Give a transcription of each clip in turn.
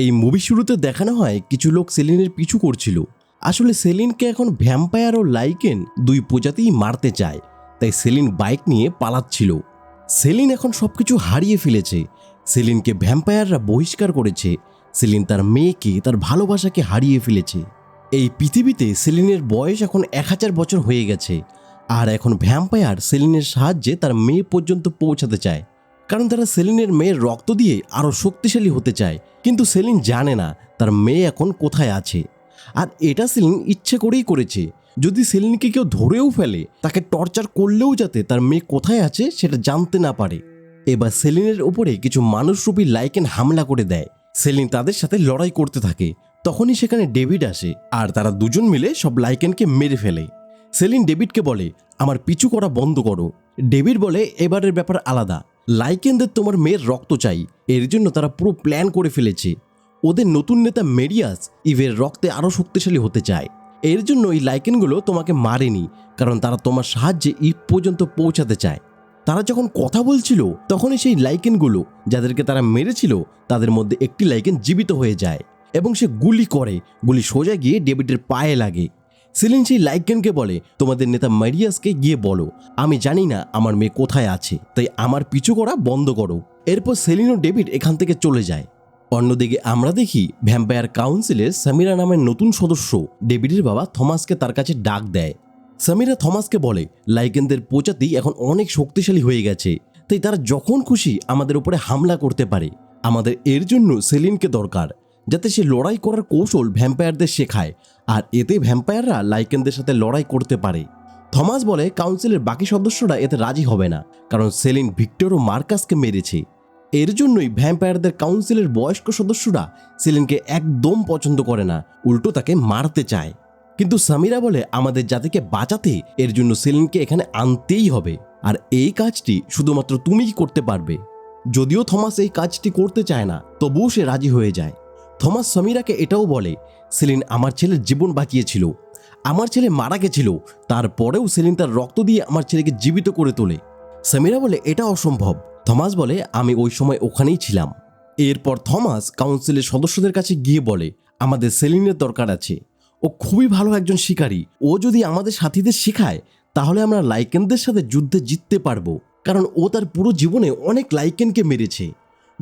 এই মুভি শুরুতে দেখানো হয় কিছু লোক সেলিনের পিছু করছিল। আসলে সেলিনকে এখন ভ্যাম্পায়ার ও লাইকেন দুই প্রজাতিই মারতে চায়, তাই সেলিন বাইক নিয়ে পালাচ্ছিল। সেলিন এখন সবকিছু হারিয়ে ফেলেছে। সেলিনকে ভ্যাম্পায়াররা বহিষ্কার করেছে। সেলিন তার মেয়েকে, তার ভালোবাসাকে হারিয়ে ফেলেছে। এই পৃথিবীতে সেলিনের বয়স এখন এক হাজার বছর হয়ে গেছে, আর এখন ভ্যাম্পায়ার সেলিনের সাহায্যে তার মেয়ে পর্যন্ত পৌঁছাতে চায়। কারণ তারা সেলিনের মেয়ের রক্ত দিয়ে আরও শক্তিশালী হতে চায়। কিন্তু সেলিন জানে না তার মেয়ে এখন কোথায় আছে। আর এটা সেলিন ইচ্ছে করেই করেছে। যদি সেলিনকে কেউ ধরেও ফেলে, তাকে টর্চার করলেও যাতে তার মেয়ে কোথায় আছে সেটা জানতে না পারে। এবার সেলিনের ওপরে কিছু মানুষরূপী লাইকেন হামলা করে দেয়। সেলিন তাদের সাথে লড়াই করতে থাকে। তখনই সেখানে ডেভিড আসে আর তারা দুজন মিলে সব লাইকেনকে মেরে ফেলে। সেলিন ডেভিডকে বলে, আমার পিছু করা বন্ধ করো। ডেভিড বলে, এবারের ব্যাপার আলাদা। লাইকেনদের তোমার মেয়ের রক্ত চাই। এর জন্য তারা পুরো প্ল্যান করে ফেলেছে। ওদের নতুন নেতা মেরিয়াস ইভের রক্তে আরও শক্তিশালী হতে চায়। এর জন্য এই লাইকেনগুলো তোমাকে মারেনি, কারণ তারা তোমার সাহায্যে ইভ পর্যন্ত পৌঁছাতে চায়। তারা যখন কথা বলছিল, তখনই সেই লাইকেনগুলো, যাদেরকে তারা মেরেছিল, তাদের মধ্যে একটি লাইকেন জীবিত হয়ে যায় এবং সে গুলি করে। গুলি সোজা গিয়ে ডেভিডের পায়ে লাগে। সেলিন সেই লাইকেনকে বলে, তোমাদের নেতা মারিয়াসকে গিয়ে বলো। আমি জানি না আমার মেয়ে কোথায় আছে, তাই আমার পিছু করা বন্ধ করো। এরপর সেলিন ও ডেভিড এখান থেকে চলে যায়। অন্যদিকে আমরা দেখি ভ্যাম্পায়ার কাউন্সিলের সামিরা নামের নতুন সদস্য ডেভিডের বাবা থমাসকে তার কাছে ডাক দেয়। সামিরা থমাসকে বলে লাইকেনদের প্রজাতি এখন অনেক শক্তিশালী হয়ে গেছে, তাই তারা যখন খুশি আমাদের উপরে হামলা করতে পারে। আমাদের এর জন্য সেলিনকে দরকার। যাতে সে লড়াই করার কৌশল ভ্যাম্পায়ারদের শেখায়, আর এতে ভ্যাম্পায়াররা লাইকেনদের সাথে লড়াই করতে পারে। থমাস বলে কাউন্সিলের বাকি সদস্যরা এতে রাজি হবে না, কারণ সেলিন ভিক্টর ও মার্কাসকে মেরেছে। এর জন্যই ভ্যাম্পায়ারদের কাউন্সিলের বয়স্ক সদস্যরা সেলিনকে একদম পছন্দ করে না, উল্টো তাকে মারতে চায়। কিন্তু সামিরা বলে, আমাদের জাতিকে বাঁচাতে এর জন্য সেলিনকে এখানে আনতেই হবে, আর এই কাজটি শুধুমাত্র তুমিই করতে পারবে। যদিও থমাস এই কাজটি করতে চায় না, তবুও সে রাজি হয়ে যায়। থমাস সমীরাকে এটাও বলে, সেলিন আমার ছেলের জীবন বাঁচিয়েছিল আমার ছেলে মারা গেছিল, তারপরেও সেলিন তার রক্ত দিয়ে আমার ছেলেকে জীবিত করে তোলে। সামিরা বলে, এটা অসম্ভব। থমাস বলে, আমি ওই সময় ওখানেই ছিলাম। এরপর থমাস কাউন্সিলের সদস্যদের কাছে গিয়ে বলে, আমাদের সেলিনের দরকার আছে। ও খুবই ভালো একজন শিকারী। ও যদি আমাদের সাথীদের শেখায়, তাহলে আমরা লাইকেনদের সাথে যুদ্ধে জিততে পারব। কারণ ও তার পুরো জীবনে অনেক লাইকেনকে মেরেছে।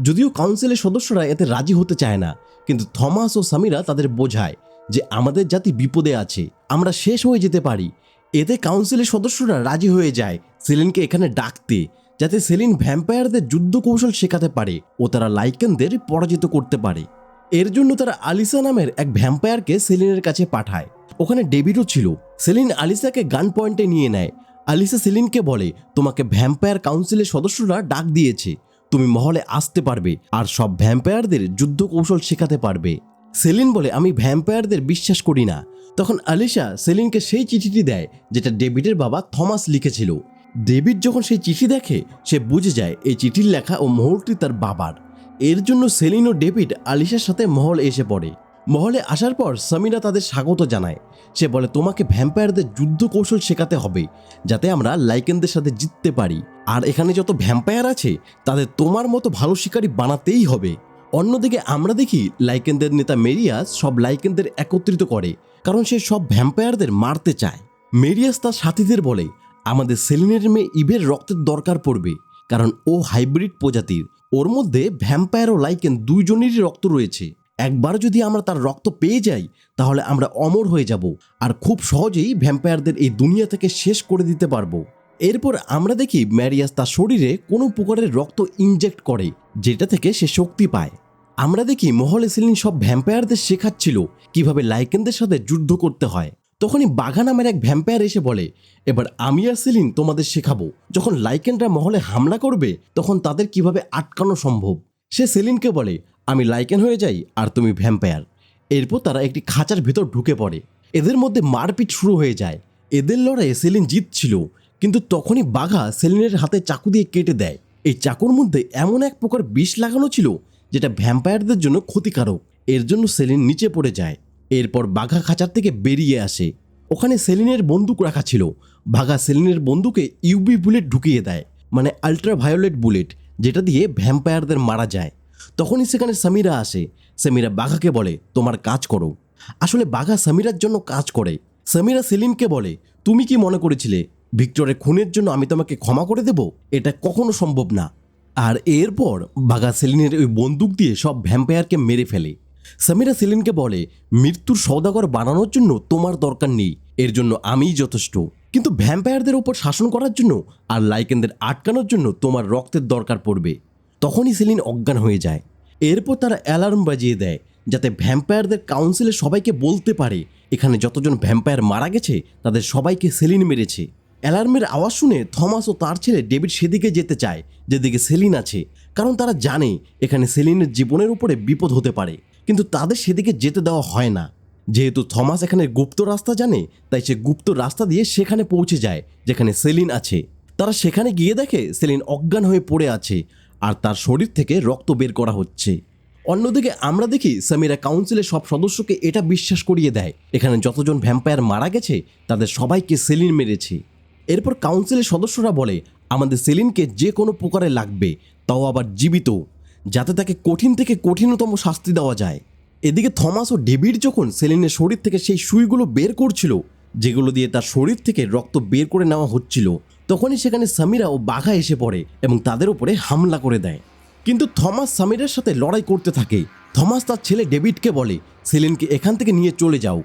যদিও কাউন্সিলের সদস্যরা এতে রাজি হতে চায় না কিন্তু থমাস ও সামিরা তাদের বোঝায় যে আমাদের জাতি বিপদে আছে, আমরা শেষ হয়ে যেতে পারি। এতে কাউন্সিলের সদস্যরা রাজি হয়ে যায়, সেলিনকে এখানে ডাকতে, যাতে সেলিন ভ্যাম্পায়ারদের যুদ্ধ কৌশল শেখাতে পারে ও তারা লাইকেনদের পরাজিত করতে পারে। এর জন্য তারা আলিসা নামের এক ভ্যাম্পায়ারকে সেলিনের কাছে পাঠায়। ওখানে ডেভিডও ছিল। সেলিন আলিসাকে গান পয়েন্টে নিয়ে নেয়। আলিসা সেলিনকে বলে, তোমাকে ভ্যাম্পায়ার কাউন্সিলের সদস্যরা ডাক দিয়েছে। তুমি মহলে আসতে পারবে আর সব ভ্যাম্পায়ারদের যুদ্ধ কৌশল শেখাতে পারবে। সেলিন বলে, আমি ভ্যাম্পায়ারদের বিশ্বাস করি না। তখন আলিশা সেলিনকে সেই চিঠিটি দেয়, যেটা ডেভিডের বাবা থমাস লিখেছিল। ডেভিড যখন সেই চিঠি দেখে, সে বুঝে যায় এই চিঠির লেখা ও মোহরটি তার বাবার। এর জন্য সেলিন ও ডেভিড আলিশার সাথে মহল এসে পড়ে। মহলে আসার পর সামিরা তাদের স্বাগত জানায়। সে বলে, তোমাকে ভ্যাম্পায়ারদের যুদ্ধ কৌশল শেখাতে হবে, যাতে আমরা লাইকেনদের সাথে জিততে পারি। আর এখানে যত ভ্যাম্পায়ার আছে, তাদের তোমার মতো ভালো শিকারী বানাতেই হবে। অন্যদিকে আমরা দেখি লাইকেনদের নেতা মেরিয়াস সব লাইকেনদের একত্রিত করে, কারণ সে সব ভ্যাম্পায়ারদের মারতে চায়। মেরিয়াস তার সাথীদের বলে, আমাদের সেলিনের মেয়ে ইভের রক্তের দরকার পড়বে, কারণ ও হাইব্রিড প্রজাতির। ওর মধ্যে ভ্যাম্পায়ার ও লাইকেন দুইজনেরই রক্ত রয়েছে। একবার যদি আমরা তার রক্ত পেয়ে যাই, তাহলে আমরা অমর হয়ে যাব আর খুব সহজেই ভ্যাম্পায়ারদের এই দুনিয়া থেকে শেষ করে দিতে পারব। এরপর আমরা দেখি ম্যারিয়াস তার শরীরে কোনো প্রকারের রক্ত ইনজেক্ট করে, যেটা থেকে সে শক্তি পায়। আমরা দেখি মহলে সেলিন সব ভ্যাম্পায়ারদের শেখাচ্ছিল কীভাবে লাইকেনদের সাথে যুদ্ধ করতে হয়। তখনই বাঘা নামের এক ভ্যাম্পায়ার এসে বলে, এবার আমি আর সেলিন তোমাদের শেখাবো। যখন লাইকেনরা মহলে হামলা করবে, তখন তাদের কীভাবে আটকানো সম্ভব? সে সেলিনকে বলে আমি লাইকেন হয়ে যাই আর তুমি ভ্যাম্পায়ার। এরপর তারা একটি খাঁচার ভেতর ঢুকে পড়ে। এদের মধ্যে মারপিট শুরু হয়ে যায়। এদের লড়াইয়ে সেলিন জিতছিল, কিন্তু তখনই বাঘা সেলিনের হাতে চাকু দিয়ে কেটে দেয়। এই চাকুর মধ্যে এমন এক প্রকার বিষ লাগানো ছিল, যেটা ভ্যাম্পায়ারদের জন্য ক্ষতিকারক। এর জন্য সেলিন নিচে পড়ে যায়। এরপর বাঘা খাঁচার থেকে বেরিয়ে আসে। ওখানে সেলিনের বন্দুক রাখা ছিল। বাঘা সেলিনের বন্দুকে ইউবি বুলেট ঢুকিয়ে দেয় মানে আল্ট্রা ভায়োলেট বুলেট, যেটা দিয়ে ভ্যাম্পায়ারদের মারা যায়। তখনই সেখানে সামিরা আসে। সামিরা বাঘাকে বলে, তোমার কাজ করো। আসলে বাঘা সামিরার জন্য কাজ করে। সামিরা সেলিমকে বলে, তুমি কি মনে করেছিলে ভিক্টরের খুনের জন্য আমি তোমাকে ক্ষমা করে দেব? এটা কখনো সম্ভব না। আর এরপর বাঘা সেলিনের ওই বন্দুক দিয়ে সব ভ্যাম্পায়ারকে মেরে ফেলে। সামিরা সেলিনকে বলে, মৃত্যুর সৌদাগর বানানোর জন্য তোমার দরকার নেই। এর জন্য আমিই যথেষ্ট। কিন্তু ভ্যাম্পায়ারদের ওপর শাসন করার জন্য আর লাইকেনদের আটকানোর জন্য তোমার রক্তের দরকার পড়বে। তখনই সেলিন অজ্ঞান হয়ে যায়। এরপর তারা অ্যালার্ম বাজিয়ে দেয়, যাতে ভ্যাম্পায়ারদের কাউন্সিলে সবাইকে বলতে পারে, এখানে যতজন ভ্যাম্পায়ার মারা গেছে, তাদের সবাইকে সেলিন মেরেছে। অ্যালার্মের আওয়াজ শুনে থমাস ও তার ছেলে ডেভিড সেদিকে যেতে চায়, যেদিকে সেলিন আছে, কারণ তারা জানে এখানে সেলিনের জীবনের উপরে বিপদ হতে পারে, কিন্তু তাদের সেদিকে যেতে দেওয়া হয় না। যেহেতু থমাস এখানে গুপ্ত রাস্তা জানে, তাই সে গুপ্ত রাস্তা দিয়ে সেখানে পৌঁছে যায়, যেখানে সেলিন আছে। তারা সেখানে গিয়ে দেখে সেলিন অজ্ঞান হয়ে পড়ে আছে আর তার শরীর থেকে রক্ত বের করা হচ্ছে। অন্যদিকে আমরা দেখি সামিরা কাউন্সিলের সব সদস্যকে এটা বিশ্বাস করিয়ে দেয়। এখানে যতজন ভ্যাম্পায়ার মারা গেছে, তাদের সবাইকে সেলিন মেরেছে। এরপর কাউন্সিলের সদস্যরা বলে, আমাদের সেলিনকে যে কোনো প্রকারে লাগবে, তাও আবার জীবিত, যাতে তাকে কঠিন থেকে কঠিনতম শাস্তি দেওয়া যায়। এদিকে থমাস ও ডেভিড যখন সেলিনের শরীর থেকে সেই সুইগুলো বের করছিল, যেগুলো দিয়ে তার শরীর থেকে রক্ত বের করে নেওয়া হচ্ছিল তখনই সেখানে সামিরা ও বাঘা এসে পড়ে এবং তাদের উপরে হামলা করে দেয়। কিন্তু থমাস সামিরের সাথে লড়াই করতে থাকে। থমাস তার ছেলে ডেভিডকে বলে, সেলিনকে এখান থেকে নিয়ে চলে যাও।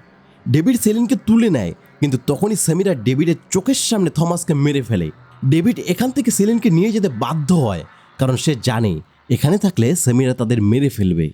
ডেভিড সেলিনকে তুলে নেয়, কিন্তু তখনই সামিরা ডেভিডের চোখের সামনে থমাসকে মেরে ফেলে। ডেভিড এখান থেকে সেলিনকে নিয়ে যেতে বাধ্য হয়, কারণ সে জানে, এখানে থাকলে সামিরা তাদের মেরে ফেলবে।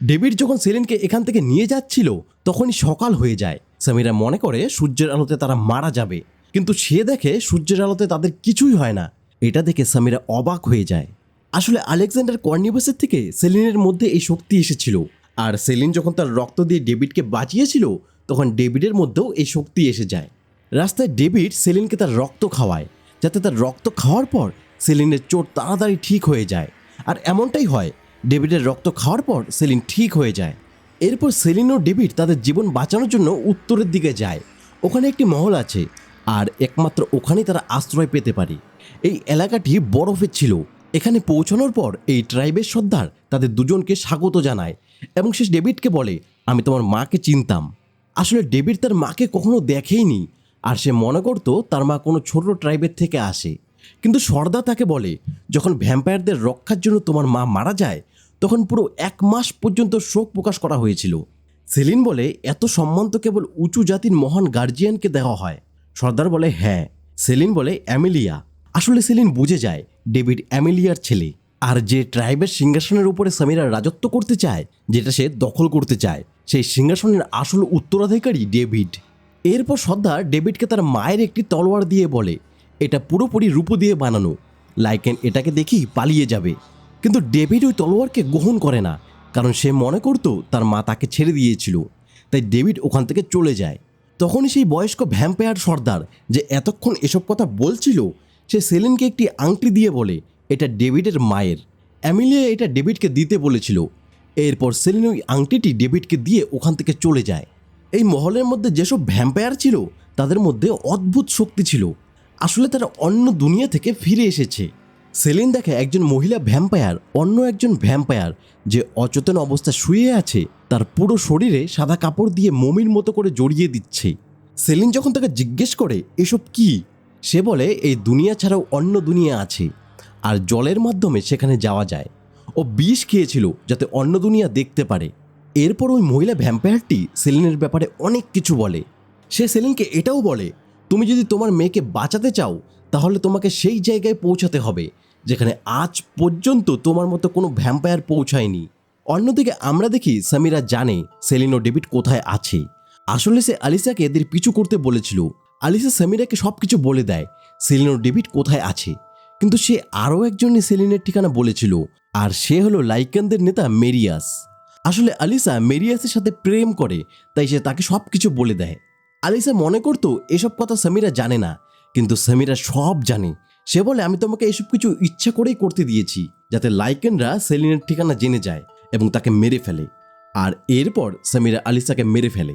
ডেভিড যখন সেলিনকে এখান থেকে নিয়ে যাচ্ছিল, তখনই সকাল হয়ে যায়। সামিরা মনে করে সূর্যের আলোতে তারা মারা যাবে। কিন্তু সে দেখে সূর্যের আলোতে তাদের কিছুই হয় না। এটা দেখে সামিরা অবাক হয়ে যায়। আসলে আলেকজান্ডার কর্নিভাসের থেকে সেলিনের মধ্যে এই শক্তি এসেছিল। আর সেলিন যখন তার রক্ত দিয়ে ডেভিডকে বাঁচিয়েছিল, তখন ডেভিডের মধ্যেও এই শক্তি এসে যায়। রাস্তায় ডেভিড সেলিনকে তার রক্ত খাওয়ায়। যাতে তার রক্ত খাওয়ার পর সেলিনের চোট তাড়াতাড়ি ঠিক হয়ে যায়। আর এমনটাই হয়, ডেভিডের রক্ত খাওয়ার পর সেলিন ঠিক হয়ে যায়। এরপর সেলিন ও ডেভিড তাদের জীবন বাঁচানোর জন্য উত্তরের দিকে যায়। ওখানে একটি মহল আছে। আর একমাত্র ওখানেই তারা আশ্রয় পেতে পারে। এই এলাকাটি বরফের ছিল। এখানে পৌঁছানোর পর এই ট্রাইবের সর্দার তাদের দুজনকে স্বাগত জানায় এবং সে ডেভিডকে বলে, আমি তোমার মাকে চিনতাম। আসলে ডেভিড তার মাকে কখনো দেখেইনি আর সে মনে করতো তার মা কোনো ছোট ট্রাইবের থেকে আসে। কিন্তু সর্দার তাকে বলে, যখন ভ্যাম্পায়ারদের রক্ষার জন্য তোমার মা মারা যায়, তখন পুরো এক মাস পর্যন্ত শোক প্রকাশ করা হয়েছিল। সেলিন বলে, এত সম্মান তো কেবল উঁচু জাতির মহান গার্জিয়ানকে দেওয়া হয়। সর্দার বলে হ্যাঁ। সেলিন বলে, অ্যামেলিয়া। আসলে সেলিন বুঝে যায়, ডেভিড অ্যামেলিয়ার ছেলে। আর যে ট্রাইবের সিংহাসনের উপরে সামিরা রাজত্ব করতে চায়, যেটা সে দখল করতে চায়, সেই সিংহাসনের আসল উত্তরাধিকারী ডেভিড। এরপর সর্দার ডেভিডকে তার মায়ের একটি তলোয়ার দিয়ে বলে, এটা পুরোপুরি রূপো দিয়ে বানানো। লাইকেন এটাকে দেখি পালিয়ে যাবে। কিন্তু ডেভিড ওই তলোয়ারকে গ্রহণ করে না, কারণ সে মনে করতো তার মা তাকে ছেড়ে দিয়েছিল। তাই ডেভিড ওখান থেকে চলে যায়। তখনই সেই বয়স্ক ভ্যাম্পায়ার সর্দার যে এতক্ষণ এসব কথা বলছিল, সে সেলিনকে একটি আংটি দিয়ে বলে, এটা ডেভিডের মায়ের। অ্যামিলিয়া এটা ডেভিডকে দিতে বলেছিল। এরপর সেলিন ওই আংটিটি ডেভিডকে দিয়ে ওখান থেকে চলে যায়। এই মহলের মধ্যে যেসব ভ্যাম্পায়ার ছিল, তাদের মধ্যে অদ্ভুত শক্তি ছিল। আসলে তারা অন্য দুনিয়া থেকে ফিরে এসেছে। সেলিন দেখে একজন মহিলা ভ্যাম্পায়ার অন্য একজন ভ্যাম্পায়ার যে অচেতন অবস্থায় শুয়ে আছে, তার পুরো শরীরে সাদা কাপড় দিয়ে মমির মতো করে জড়িয়ে দিচ্ছে। সেলিন যখন তাকে জিজ্ঞেস করে, এসব কি? সে বলে, এই দুনিয়া ছাড়াও অন্য দুনিয়া আছে, আর জলের মাধ্যমে সেখানে যাওয়া যায়। ও বিষ খেয়েছিল যাতে অন্য দুনিয়া দেখতে পারে। এরপর ওই মহিলা ভ্যাম্পায়ারটি সেলিনের ব্যাপারে অনেক কিছু বলে। সে সেলিনকে এটাও বলে, তুমি যদি তোমার মেয়েকে বাঁচাতে চাও, তাহলে তোমাকে সেই জায়গায় পৌঁছাতে হবে যেখানে আজ পর্যন্ত তোমার মতো কোনো ভ্যাম্পায়ার পৌঁছায়নি। অন্যদিকে আমরা দেখি সামিরা জানে সেলিনো ডেভিড কোথায় আছে। আসলে সে আলিসাকে এদের পিছু করতে বলেছিল। আলিসা সামিরাকে সব কিছু বলে দেয়, সেলিনো ডেভিড কোথায় আছে। কিন্তু সে আরও একজনই সেলিনের ঠিকানা বলেছিল, আর সে হলো লাইকানদের নেতা মেরিয়াস। আসলে আলিসা মেরিয়াসের সাথে প্রেম করে, তাই সে তাকে সব কিছু বলে দেয়। আলিসা মনে করতো, এসব কথা সামিরা জানে না, কিন্তু সামিরা সব জানে সে বলে, আমি তোমাকে এসব কিছু ইচ্ছা করেই করতে দিয়েছি, যাতে লাইকেনরা সেলিনের ঠিকানা জেনে যায় এবং তাকে মেরে ফেলে। আর এরপর সামিরা আলিসাকে মেরে ফেলে।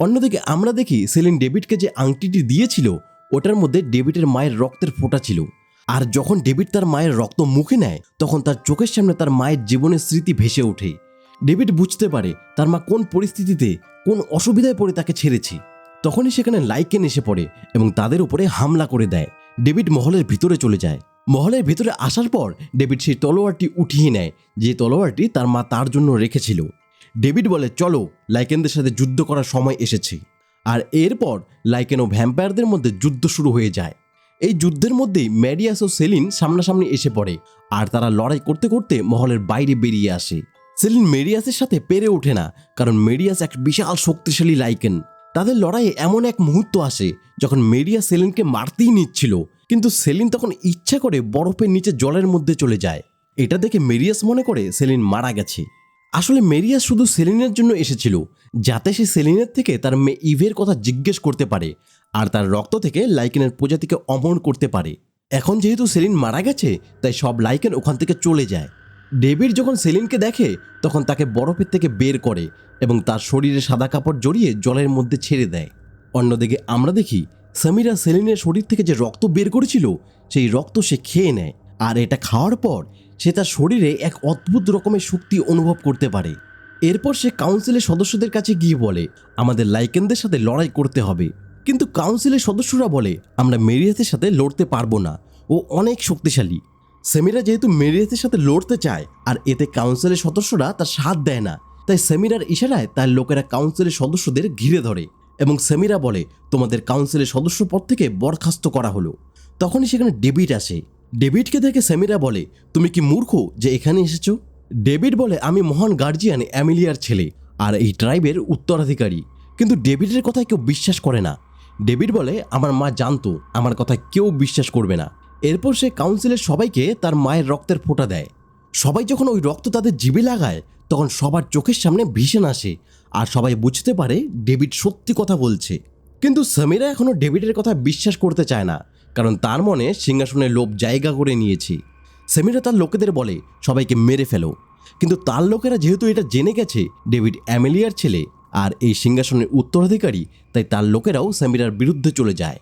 অন্যদিকে আমরা দেখি সেলিন ডেভিডকে যে আংটিটি দিয়েছিল, ওটার মধ্যে ডেভিডের মায়ের রক্তের ফোঁটা ছিল। আর যখন ডেভিড তার মায়ের রক্ত মুখে নেয়, তখন তার চোখের সামনে তার মায়ের জীবনের স্মৃতি ভেসে ওঠে। ডেভিড বুঝতে পারে তার মা কোন পরিস্থিতিতে, কোন অসুবিধায় পড়ে তাকে ছেড়েছে। তখনই সেখানে লাইকেন এসে পড়ে এবং তাদের উপরে হামলা করে দেয়। ডেভিড মহলের ভিতরে চলে যায়। মহলের ভিতরে আসার পর ডেভিড সেই তলোয়ারটি উঠিয়ে নেয়, যে তলোয়ারটি তার মা তার জন্য রেখেছিল। ডেভিড বলে, চলো, লাইকেনদের সাথে যুদ্ধ করার সময় এসেছে। আর এরপর লাইকেন ও ভ্যাম্পায়ারদের মধ্যে যুদ্ধ শুরু হয়ে যায়। এই যুদ্ধের মধ্যেই ম্যাডিয়াস ও সেলিন সামনাসামনি এসে পড়ে, আর তারা লড়াই করতে করতে মহলের বাইরে বেরিয়ে আসে। সেলিন মেরিয়াসের সাথে পেরে ওঠে না, কারণ মেরিয়াস এক বিশাল শক্তিশালী লাইকেন। তাদের লড়াইয়ে এমন এক মুহূর্ত আসে যখন মেরিয়া সেলিনকে মারতেই নিচ্ছিল, কিন্তু সেলিন তখন ইচ্ছা করে বরফের নিচে জলের মধ্যে চলে যায়। এটা দেখে মেরিয়াস মনে করে সেলিন মারা গেছে। আসলে মেরিয়াস শুধু সেলিনের জন্য এসেছিল, যাতে সে সেলিনের থেকে তার মেয়ে ইভের কথা জিজ্ঞেস করতে পারে, আর তার রক্ত থেকে লাইকেনের প্রজাতিকে অমর করতে পারে। এখন যেহেতু সেলিন মারা গেছে, তাই সব লাইকেন ওখান থেকে চলে যায়। ডেভিড যখন সেলিনকে দেখে, তখন তাকে বরফের থেকে বের করে এবং তার শরীরে সাদা কাপড় জড়িয়ে জলের মধ্যে ছেড়ে দেয়। অন্যদিকে আমরা দেখি, সামিরা সেলিনের শরীর থেকে যে রক্ত বের করেছিল, সেই রক্ত সে খেয়ে নেয়। আর এটা খাওয়ার পর, সে তার শরীরে এক অদ্ভুত রকমের শক্তি অনুভব করতে পারে। এরপর সে কাউন্সিলের সদস্যদের কাছে গিয়ে বলে, আমাদের লাইকেনদের সাথে লড়াই করতে হবে। কিন্তু কাউন্সিলের সদস্যরা বলে, আমরা মেরিয়াসের সাথে লড়তে পারব না। ও অনেক শক্তিশালী। সেমিরা যেহেতু মেরিয়াসের সাথে লড়তে চায়, আর এতে কাউন্সিলের সদস্যরা তার সাথ দেয় না, তাই সেমিরার ইশারায় তার লোকেরা কাউন্সিলের সদস্যদের ঘিরে ধরে এবং সেমিরা বলে, তোমাদের কাউন্সিলের সদস্য পদ থেকে বরখাস্ত করা হলো। তখনই সেখানে ডেভিড আসে। ডেভিডকে দেখে সেমিরা বলে, তুমি কি মূর্খ যে এখানে এসেছ? ডেভিড বলে, আমি মহান গার্জিয়ান অ্যামিলিয়ার ছেলে, আর এই ট্রাইবের উত্তরাধিকারী। কিন্তু ডেভিডের কথায় কেউ বিশ্বাস করে না। ডেভিড বলে, আমার মা জানতো, আমার কথা কেউ বিশ্বাস করবে না। এরপর সে কাউন্সিলের সবাইকে তার মায়ের রক্তের ফোঁটা দেয়। সবাই যখন ওই রক্ত তাদের জিভে লাগায়, তখন সবার চোখের সামনে ভীষণ আসে আর সবাই বুঝতে পারে ডেভিড সত্যি কথা বলছে। কিন্তু সামিরা এখনও ডেভিডের কথা বিশ্বাস করতে চায় না, কারণ তার মনে সিংহাসনে লোভ জায়গা করে নিয়েছে। সেমিরা তার লোকেদের বলে, সবাইকে মেরে ফেলো। কিন্তু তার লোকেরা যেহেতু এটা জেনে গেছে, ডেভিড অ্যামেলিয়ার ছেলে আর এই সিংহাসনের উত্তরাধিকারী, তাই তার লোকেরাও সেমিরার বিরুদ্ধে চলে যায়।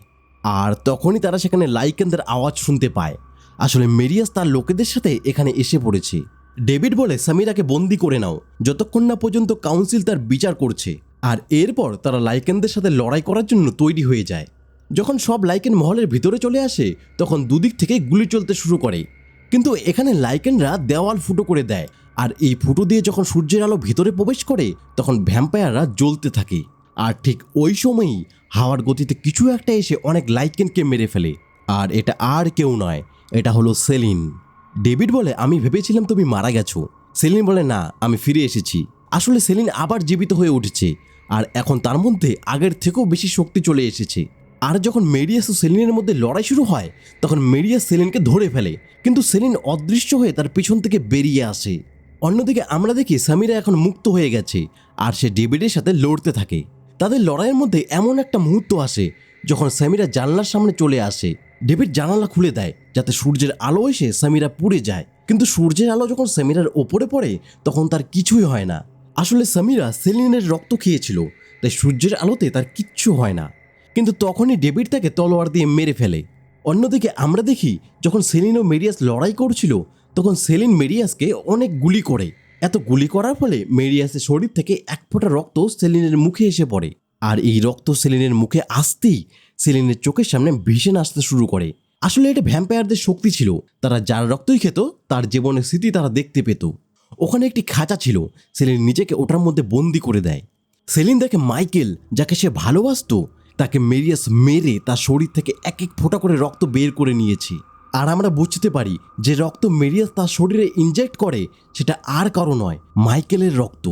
আর তখনই তারা সেখানে লাইকেনদের আওয়াজ শুনতে পায়। আসলে মেরিয়াস তার লোকেদের সাথে এখানে এসে পড়েছে। ডেভিড বলে, সামিরাকে বন্দি করে নাও। যতক্ষণ না পর্যন্ত কাউন্সিল তার বিচার করছে। আর এরপর তারা লাইকেনদের সাথে লড়াই করার জন্য তৈরি হয়ে যায়। যখন সব লাইকেন মহলের ভিতরে চলে আসে, তখন দুদিক থেকে গুলি চলতে শুরু করে। কিন্তু এখানে লাইকেনরা দেওয়াল ফুটো করে দেয়। আর এই ফুটো দিয়ে যখন সূর্যের আলো ভিতরে প্রবেশ করে, তখন ভ্যাম্পায়াররা জ্বলতে থাকে। আর ঠিক ওই সময়ই হাওয়ার গতিতে কিছু একটা এসে অনেক লাইকেনকে মেরে ফেলে। আর এটা আর কেউ নয়, এটা হলো সেলিন। ডেভিড বলে, আমি ভেবেছিলাম তুমি মারা গেছো। সেলিন বলে, না, আমি ফিরে এসেছি। আসলে সেলিন আবার জীবিত হয়ে উঠেছে, আর এখন তার মধ্যে আগের থেকেও বেশি শক্তি চলে এসেছে। আর যখন মেরিয়াস ও সেলিনের মধ্যে লড়াই শুরু হয়, তখন মেরিয়াস সেলিনকে ধরে ফেলে। কিন্তু সেলিন অদৃশ্য হয়ে তার পিছন থেকে বেরিয়ে আসে। অন্যদিকে আমরা দেখি সামিরা এখন মুক্ত হয়ে গেছে, আর সে ডেভিডের সাথে লড়তে থাকে। তাদের লড়াইয়ের মধ্যে এমন একটা মুহূর্ত আসে যখন সামিরা জানলার সামনে চলে আসে। ডেভিড জানালা খুলে দেয়, যাতে সূর্যের আলো এসে সামিরা পুড়ে যায়। কিন্তু সূর্যের আলো যখন সামিরার ওপরে পড়ে, তখন তার কিছুই হয় না। আসলে সামিরা সেলিনের রক্ত খেয়েছিল, তাই সূর্যের আলোতে তার কিচ্ছু হয় না। কিন্তু তখনই ডেভিড তাকে তলোয়ার দিয়ে মেরে ফেলে। অন্যদিকে আমরা দেখি, যখন সেলিন ও মেরিয়াস লড়াই করছিল, তখন সেলিন মেরিয়াসকে অনেক গুলি করে। এত গুলি করার ফলে মেরিয়াসের শরীর থেকে এক ফোঁটা রক্ত সেলিনের মুখে এসে পড়ে। আর এই রক্ত সেলিনের মুখে আসতেই সেলিনের চোখের সামনে ভীষণ আসতে শুরু করে। আসলে এটা ভ্যাম্পায়ারদের শক্তি ছিল। তারা যার রক্তই খেত, তার জীবনের স্মৃতি তারা দেখতে পেত। ওখানে একটি খাঁচা ছিল। সেলিন নিজেকে ওটার মধ্যে বন্দি করে দেয়। সেলিন দেখে মাইকেল, যাকে সে ভালোবাসত, তাকে মেরিয়াস মেরে তার শরীর থেকে এক এক ফোঁটা করে রক্ত বের করে নিয়েছে। আর আমরা বুঝতে পারি যে রক্ত মেরিয়াস তার শরীরে ইনজেক্ট করে, সেটা আর কারও নয়, মাইকেলের রক্ত।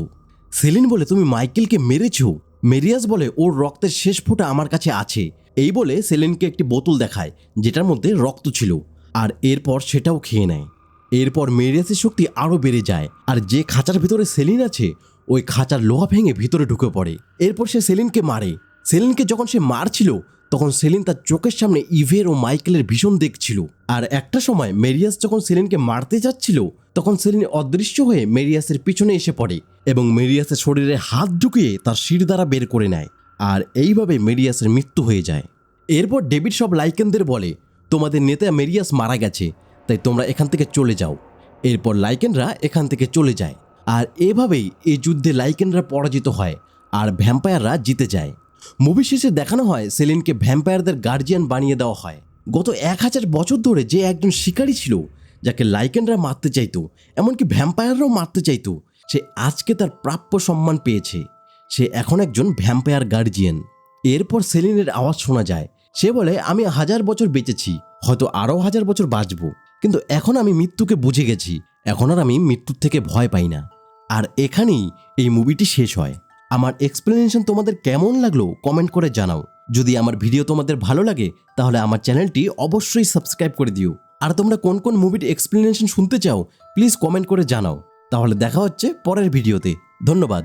সেলিন বলে, তুমি মাইকেলকে মেরেছো? মেরিয়াস বলে, ওর রক্তের শেষ ফোঁটা আমার কাছে আছে। এই বলে সেলিনকে একটি বোতল দেখায়, যেটার মধ্যে রক্ত ছিল, আর এরপর সেটাও খেয়ে নেয়। এরপর মেরিয়াসের শক্তি আরও বেড়ে যায়, আর যে খাঁচার ভিতরে সেলিন আছে, ওই খাঁচার লোহা ভেঙে ভিতরে ঢুকে পড়ে। এরপর সে সেলিনকে মারে। সেলিনকে যখন সে মারছিল তখন সেলিন তার চোখের সামনে ইভের ও মাইকেলের ভীষণ দেখছিল। আর একটা সময় মেরিয়াস যখন সেলিনকে মারতে যাচ্ছিল, তখন সেলিন অদৃশ্য হয়ে মেরিয়াসের পিছনে এসে পড়ে এবং মেরিয়াসের শরীরে হাত ঢুকিয়ে তার শির দ্বারা বের করে নেয়। আর এইভাবে মেরিয়াসের মৃত্যু হয়ে যায়। এরপর ডেভিড সব লাইকেনদের বলে, তোমাদের নেতা মেরিয়াস মারা গেছে, তাই তোমরা এখান থেকে চলে যাও। এরপর লাইকেনরা এখান থেকে চলে যায়। আর এভাবেই এই যুদ্ধে লাইকেনরা পরাজিত হয়, আর ভ্যাম্পায়াররা জিতে যায়। মুভি শেষে দেখানো হয় সেলিনকে ভ্যাম্পায়ারদের গার্জিয়ান বানিয়ে দেওয়া হয়। গত এক হাজার বছর ধরে যে একজন শিকারী ছিল, যাকে লাইকেনরা মারতে চাইতো, এমনকি ভ্যাম্পায়াররাও মারতে চাইতো, সে আজকে তার প্রাপ্য সম্মান পেয়েছে। সে এখন একজন ভ্যাম্পায়ার গার্জিয়ান। এরপর সেলিনের আওয়াজ শোনা যায়। সে বলে, আমি হাজার বছর বেঁচেছি, হয়তো আরও হাজার বছর বাঁচব। কিন্তু এখন আমি মৃত্যুকে বুঝে গেছি। এখন আর আমি মৃত্যুর থেকে ভয় পাই না। আর এখানেই এই মুভিটি শেষ হয়। আমার এক্সপ্লেনেশন তোমাদের কেমন লাগল কমেন্ট করে জানাও। যদি আমার ভিডিও তোমাদের ভালো লাগে, তাহলে আমার চ্যানেলটি অবশ্যই সাবস্ক্রাইব করে দিও। আর তোমরা কোন কোন মুভির এক্সপ্লেনেশন শুনতে চাও প্লিজ কমেন্ট করে জানাও। তাহলে দেখা হচ্ছে পরের ভিডিওতে ধন্যবাদ।